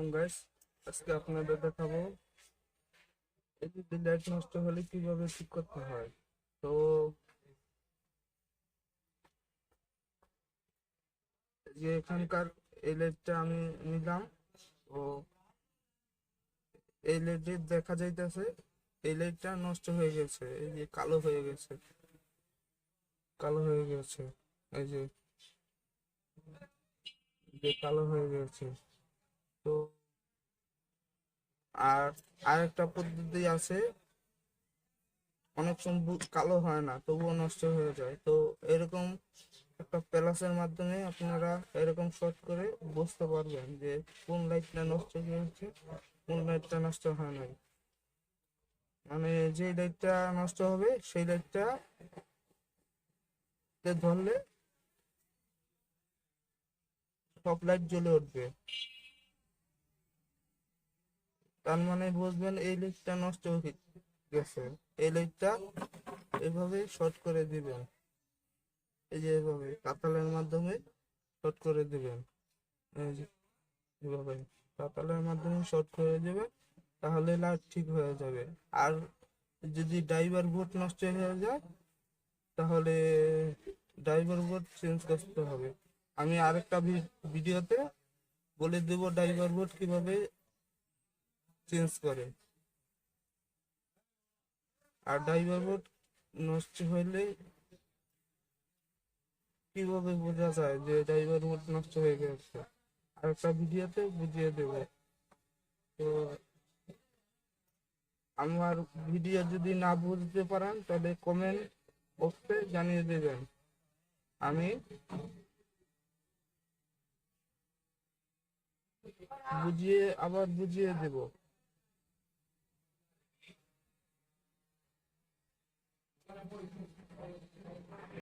Welcome guys আজকে আপনাদের দেখাবো। এলইডি লাইট নষ্ট হলে কীভাবে ঠিক করতে হয়। তো যে এখানকার এই লাইটটা আমি নিলাম। ও, এই লাইটে দেখা যাইতেছে, এই লাইটটা নষ্ট হয়ে গেছে। এই যে কালো হয়ে গেছে। কালো হয়ে গেছে। এই যে যে কালো হয়ে গেছে। তো আর আরেকটা পদ্ধতি আছে। অনেক সময় কালো হয় না, তবুও নষ্ট হয়ে যায়। তো এরকম একটা প্লাসের মাধ্যমে আপনারা এরকম শর্ট করে বুঝতে পারবেন যে কোন লাইটটা নষ্ট হয়েছে, কোন লাইটটা নষ্ট হয় নাই। মানে যে লাইটটা নষ্ট হবে, সেই লাইটটা ধরলে সব লাইট জ্বলে উঠবে। তার মানে বুঝবেন এই লাইটটা নষ্ট হয়ে গেছে। এই লাইটটা এভাবে শর্ট করে দিবেন। এই যে এভাবে কাতালের মাধ্যমে শর্ট করে দিবেন। এভাবে কাতালের মাধ্যমে শর্ট করে দিবেন, তাহলে লাইট ঠিক হয়ে যাবে। আর যদি ড্রাইভার বোর্ড নষ্ট হয়ে যায়, তাহলে ড্রাইভার বোর্ড চেঞ্জ করতে হবে। আমি আরেকটা ভিডিওতে বলে দেব ড্রাইভার বোর্ড কীভাবে চেঞ্জ করে। আর ড্রাইভার বোর্ড নষ্ট হইলে কীভাবে বোঝা যায় যে ড্রাইভার বোর্ড নষ্ট হয়ে গেছে? আরেকটা ভিডিওতে বুঝিয়ে দেব। তো আমার ভিডিও যদি না বুঝতে পারেন, তাহলে কমেন্ট বক্সে জানিয়ে দেবেন। আমি বুঝিয়ে আবার বুঝিয়ে দেব।